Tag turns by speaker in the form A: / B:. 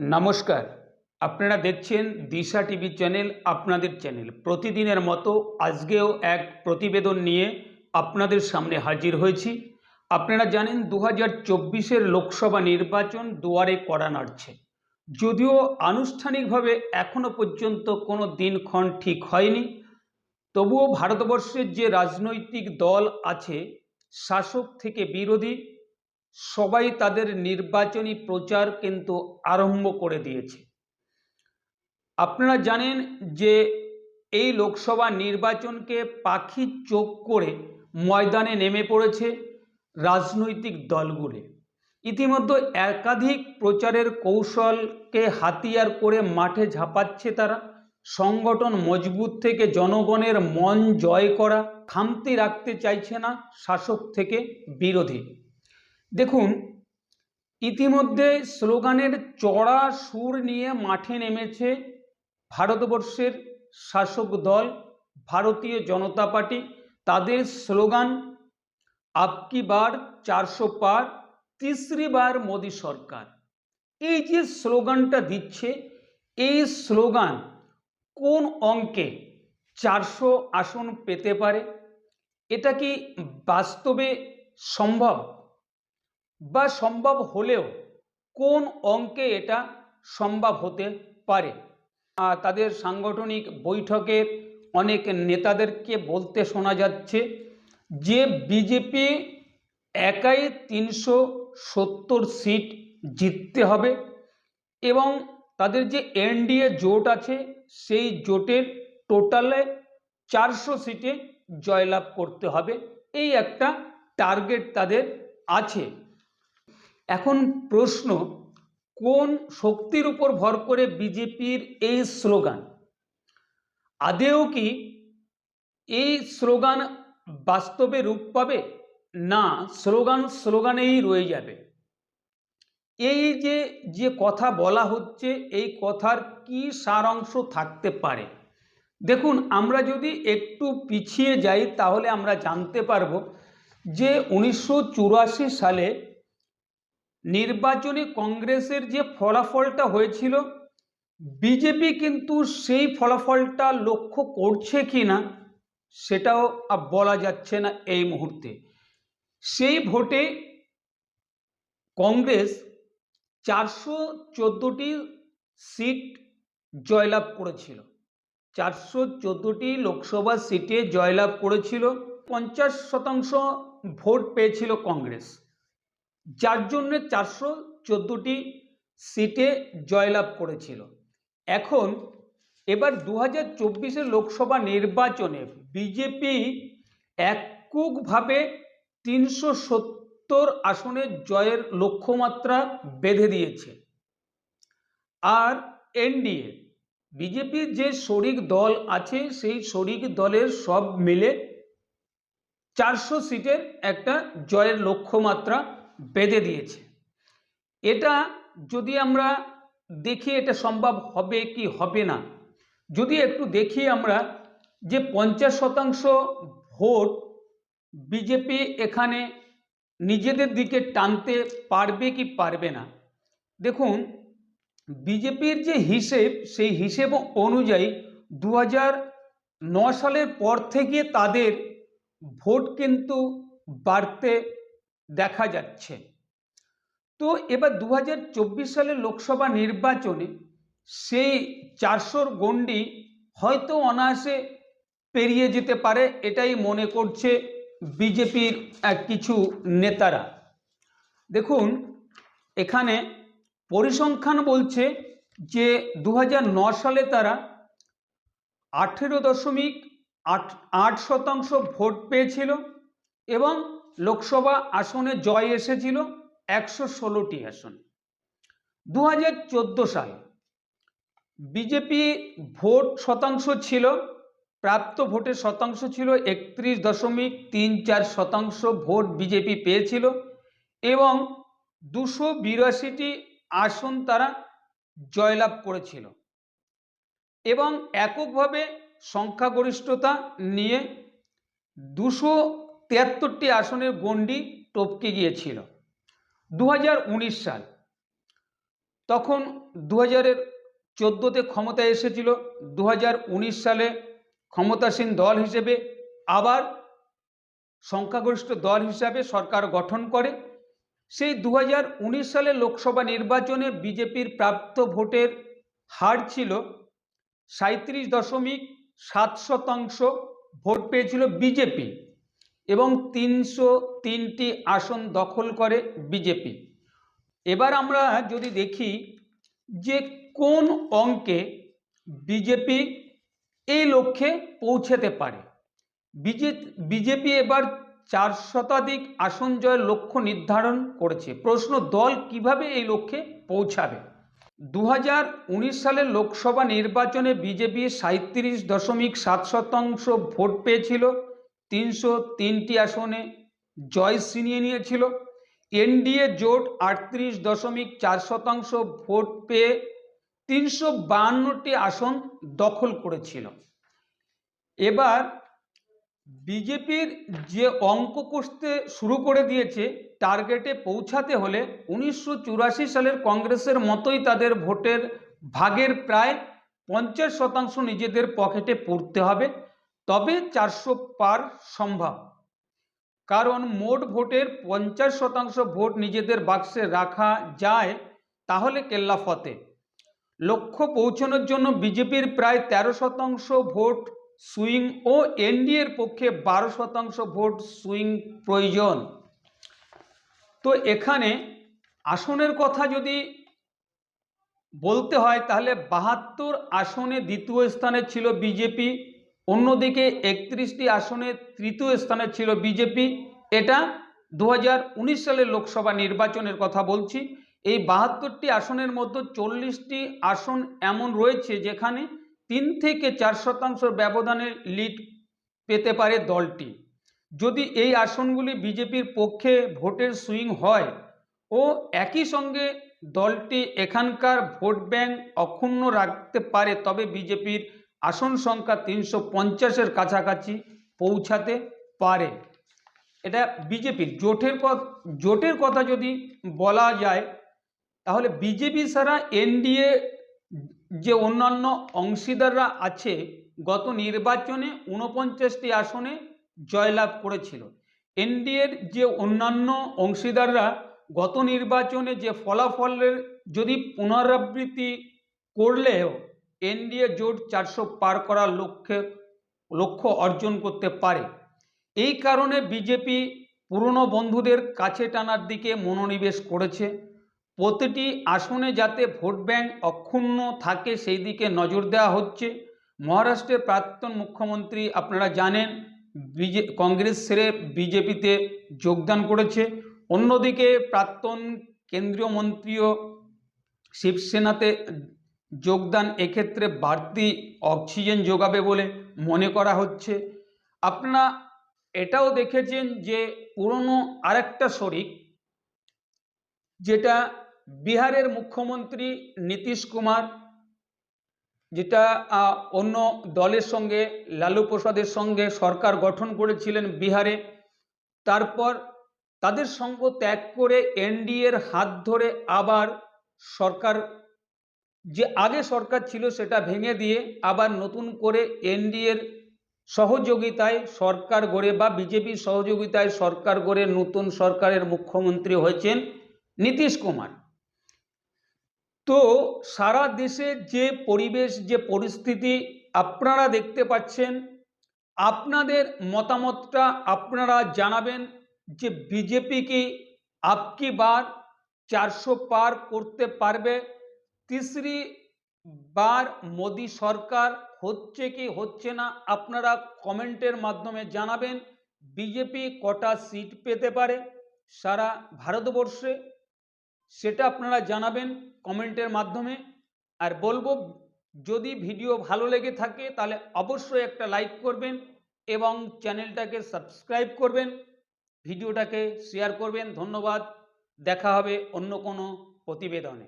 A: নমস্কার। আপনারা দেখছেন দিশা টিভি চ্যানেল, আপনাদের চ্যানেল। প্রতিদিনের মতো আজকেও এক প্রতিবেদন নিয়ে আপনাদের সামনে হাজির হয়েছি। আপনারা জানেন দু হাজার লোকসভা নির্বাচন দুয়ারে করা নাড়ছে। যদিও আনুষ্ঠানিকভাবে এখনও পর্যন্ত কোনো দিনক্ষণ ঠিক হয়নি। তবুও ভারতবর্ষের যে রাজনৈতিক দল আছে, শাসক থেকে বিরোধী সবাই তাদের নির্বাচনী প্রচার কিন্তু আরম্ভ করে দিয়েছে। আপনারা জানেন যে এই লোকসভা নির্বাচনকে পাখি চোখ করে ময়দানে নেমে পড়েছে রাজনৈতিক দলগুলি। ইতিমধ্যে একাধিক প্রচারের কৌশলকে হাতিয়ার করে মাঠে ঝাঁপাচ্ছে তারা। সংগঠন মজবুত থেকে জনগণের মন জয় করা খামতি রাখতে চাইছে না শাসক থেকে বিরোধী। দেখুন, ইতিমধ্যে স্লোগানের চড়া সুর নিয়ে মাঠে নেমেছে ভারতবর্ষের শাসক দল, ভারতীয় জনতা পার্টি। তাদের স্লোগান আপকি বার চারশো পার, তিসরি বার মোদী সরকার। এই যে স্লোগানটা দিচ্ছে, এই স্লোগান কোন অঙ্কে চারশো আসন পেতে পারে? এটা কি বাস্তবে সম্ভব? বা সম্ভব হলেও কোন অঙ্কে এটা সম্ভব হতে পারে? তাদের সাংগঠনিক বৈঠকের অনেক নেতাদেরকে বলতে শোনা যাচ্ছে যে বিজেপি একাই তিনশো সত্তর সিট জিততে হবে এবং তাদের যে এনডিএ জোট আছে সেই জোটের টোটালে চারশো সিটে জয়লাভ করতে হবে। এই একটা টার্গেট তাদের আছে। এখন প্রশ্ন, কোন শক্তির উপর ভর করে বিজেপির এই স্লোগান? আদেও কি এই স্লোগান বাস্তবে রূপ পাবে? না, স্লোগান স্লোগানেই রয়ে যাবে। এই যে যে কথা বলা হচ্ছে, এই কথার কি সারাংশ থাকতে পারে? দেখুন, আমরা যদি একটু পিছিয়ে যাই, তাহলে আমরা জানতে পারব যে উনিশশো চুরাশি সালে নির্বাচনে কংগ্রেসের যে ফলাফলটা হয়েছিল, বিজেপি কিন্তু সেই ফলাফলটা লক্ষ্য করছে কি না, সেটাও বলা যাচ্ছে না এই মুহূর্তে। সেই ভোটে কংগ্রেস চারশো চোদ্দোটি সিট জয়লাভ করেছিল। চারশো চোদ্দোটি লোকসভা সিটে জয়লাভ করেছিল, পঞ্চাশ শতাংশ ভোট পেয়েছিল কংগ্রেস। যার জন্য চারশো চোদ্দোটি সিটে জয়লাভ করেছিল। এখন এবার দু হাজার লোকসভা নির্বাচনে বিজেপি এককভাবে তিনশো সত্তর আসনের জয়ের লক্ষ্যমাত্রা বেঁধে দিয়েছে। আর এনডিএ, বিজেপির যে শরিক দল আছে, সেই শরিক দলের সব মিলে চারশো সিটের একটা জয়ের লক্ষ্যমাত্রা বেঁধে দিয়েছে। এটা যদি আমরা দেখি এটা সম্ভব হবে কি হবে না, যদি একটু দেখি আমরা যে পঞ্চাশ শতাংশ ভোট বিজেপি এখানে নিজেদের দিকে টানতে পারবে কি পারবে না। দেখুন, বিজেপির যে হিসেব, সেই হিসেব অনুযায়ী দু সালের পর থেকে তাদের ভোট কিন্তু বাড়তে দেখা যাচ্ছে। তো এবার দু সালের লোকসভা নির্বাচনে সেই চারশোর গণ্ডি হয়তো অনায়াসে পেরিয়ে যেতে পারে, এটাই মনে করছে বিজেপির কিছু নেতারা। দেখুন, এখানে পরিসংখ্যান বলছে যে দু সালে তারা আঠেরো দশমিক আট আট শতাংশ ভোট পেয়েছিল এবং লোকসভা আসনে জয় এসেছিল একশো ষোলোটি আসন। দু হাজার সাল বিজেপি ভোট শতাংশ ছিল, প্রাপ্ত ভোটের শতাংশ ছিল একত্রিশ দশমিক তিন চার শতাংশ ভোট বিজেপি পেয়েছিল এবং দুশো বিরাশিটি আসন তারা জয়লাভ করেছিল এবং এককভাবে সংখ্যাগরিষ্ঠতা নিয়ে দুশো তিয়াত্তরটি আসনের গণ্ডি টপকে গিয়েছিল। দু হাজার উনিশ সাল, তখন দু হাজারের চোদ্দোতে ক্ষমতায় এসেছিল। দু হাজার উনিশ সালে ক্ষমতাসীন দল হিসেবে আবার সংখ্যাগরিষ্ঠ দল হিসাবে সরকার গঠন করে। সেই দু হাজার উনিশ সালে লোকসভা নির্বাচনে বিজেপির প্রাপ্ত ভোটের হার ছিল সাঁত্রিশ দশমিক সাত শতাংশ ভোট পেয়েছিল বিজেপি। এবং তিনশো তিনটি আসন দখল করে বিজেপি। এবার আমরা যদি দেখি যে কোন অঙ্কে বিজেপি এই লক্ষ্যে পৌঁছেতে পারে। বিজে বিজেপি এবার চার শতাধিক আসন জয়ের লক্ষ্য নির্ধারণ করেছে। প্রশ্ন, দল কীভাবে এই লক্ষ্যে পৌঁছাবে? দু হাজার উনিশ সালের লোকসভা নির্বাচনে বিজেপি সাঁত্রিশ দশমিক সাত শতাংশ ভোট পেয়েছিল। তিনশো তিনটি আসনে জয় ছিনিয়ে নিয়েছিল। এনডিএ জোট আটত্রিশ দশমিক চার শতাংশ ভোট পেয়ে তিনশো বাহান্নটি আসন দখল করেছিল। এবার বিজেপির যে অঙ্ক কষতে শুরু করে দিয়েছে, টার্গেটে পৌঁছাতে হলে উনিশশো চুরাশি সালের কংগ্রেসের মতোই তাদের ভোটের ভাগের প্রায় পঞ্চাশ শতাংশ নিজেদের পকেটে পড়তে হবে। তবে চারশো পার সম্ভব। কারণ মোট ভোটের পঞ্চাশ শতাংশ ভোট নিজেদের বাক্সে রাখা যায়, তাহলে কেল্লা ফতে। লক্ষ্য পৌঁছানোর জন্য বিজেপির প্রায় তেরো শতাংশ ভোট সুইং ও এনডিএর পক্ষে বারো শতাংশ ভোট সুইং প্রয়োজন। তো এখানে আসনের কথা যদি বলতে হয়, তাহলে বাহাত্তর আসনে দ্বিতীয় স্থানে ছিল বিজেপি। অন্যদিকে একত্রিশটি আসনে তৃতীয় স্থানে ছিল বিজেপি। এটা দু হাজার উনিশ সালের লোকসভা নির্বাচনের কথা বলছি। এই বাহাত্তরটি আসনের মধ্যে চল্লিশটি আসন এমন রয়েছে যেখানে তিন থেকে চার শতাংশ ব্যবধানে লিড পেতে পারে দলটি। যদি এই আসনগুলি বিজেপির পক্ষে ভোটের সুইং হয় ও একই সঙ্গে দলটি এখানকার ভোট ব্যাংক অক্ষুণ্ণ রাখতে পারে, তবে বিজেপির আসন সংখ্যা তিনশো পঞ্চাশের কাছাকাছি পৌঁছাতে পারে। এটা বিজেপির জোটের জোটের কথা যদি বলা যায়, তাহলে বিজেপি ছাড়া এনডিএ যে অন্যান্য অংশীদাররা আছে, গত নির্বাচনে ঊনপঞ্চাশটি আসনে জয়লাভ করেছিল। এনডিএর যে অন্যান্য অংশীদাররা গত নির্বাচনে যে ফলাফলের যদি পুনরাবৃত্তি করলেও এনডিএ জোট চারশো পার করার লক্ষ্যে, লক্ষ্য অর্জন করতে পারে। এই কারণে বিজেপি পুরনো বন্ধুদের কাছে টানার দিকে মনোনিবেশ করেছে। প্রতিটি আসনে যাতে ভোট ব্যাংক অক্ষুণ্ণ থাকে, সেই দিকে নজর দেওয়া হচ্ছে। মহারাষ্ট্রের প্রাক্তন মুখ্যমন্ত্রী, আপনারা জানেন, বিজে, কংগ্রেস ছেড়ে বিজেপিতে যোগদান করেছে। অন্যদিকে প্রাক্তন কেন্দ্রীয় মন্ত্রীও শিবসেনাতে যোগদান এক্ষেত্রে বাড়তি অক্সিজেন যোগাবে বলে মনে করা হচ্ছে। আপনারা এটাও দেখেছেন যে পুরনো আরেকটা শরিক, যেটা বিহারের মুখ্যমন্ত্রী নীতিশ কুমার, যেটা অন্য দলের সঙ্গে, লালু প্রসাদের সঙ্গে সরকার গঠন করেছিলেন বিহারে। তারপর তাদের সঙ্গ ত্যাগ করে এনডিএর হাত ধরে আবার সরকার যে আগে সরকার ছিল সেটা ভেঙে দিয়ে আবার নতুন করে এনডিএর সহযোগিতায় সরকার গড়ে বা বিজেপির সহযোগিতায় সরকার গড়ে নতুন সরকারের মুখ্যমন্ত্রী হয়েছেন নীতিশ কুমার। তো সারা দেশে যে পরিবেশ, যে পরিস্থিতি আপনারা দেখতে পাচ্ছেন, আপনাদের মতামতটা আপনারা জানাবেন যে বিজেপি কি আপকি বার চারশো পার করতে পারবে তিসরি বার মোদি সরকার হচ্ছে কি হচ্ছে না আপনারা কমেন্টের মাধ্যমে জানাবেন। বিজেপি কটা সিট পেতে পারে সারা ভারতবর্ষে সেটা আপনারা জানাবেন কমেন্টের মাধ্যমে। আর বলব, যদি ভিডিও ভালো লেগে থাকে তাহলে অবশ্যই একটা লাইক করবেন এবং চ্যানেলটাকে সাবস্ক্রাইব করবেন। ভিডিওটাকে শেয়ার করবেন। ধন্যবাদ। দেখা হবে অন্য কোনো প্রতিবেদনে।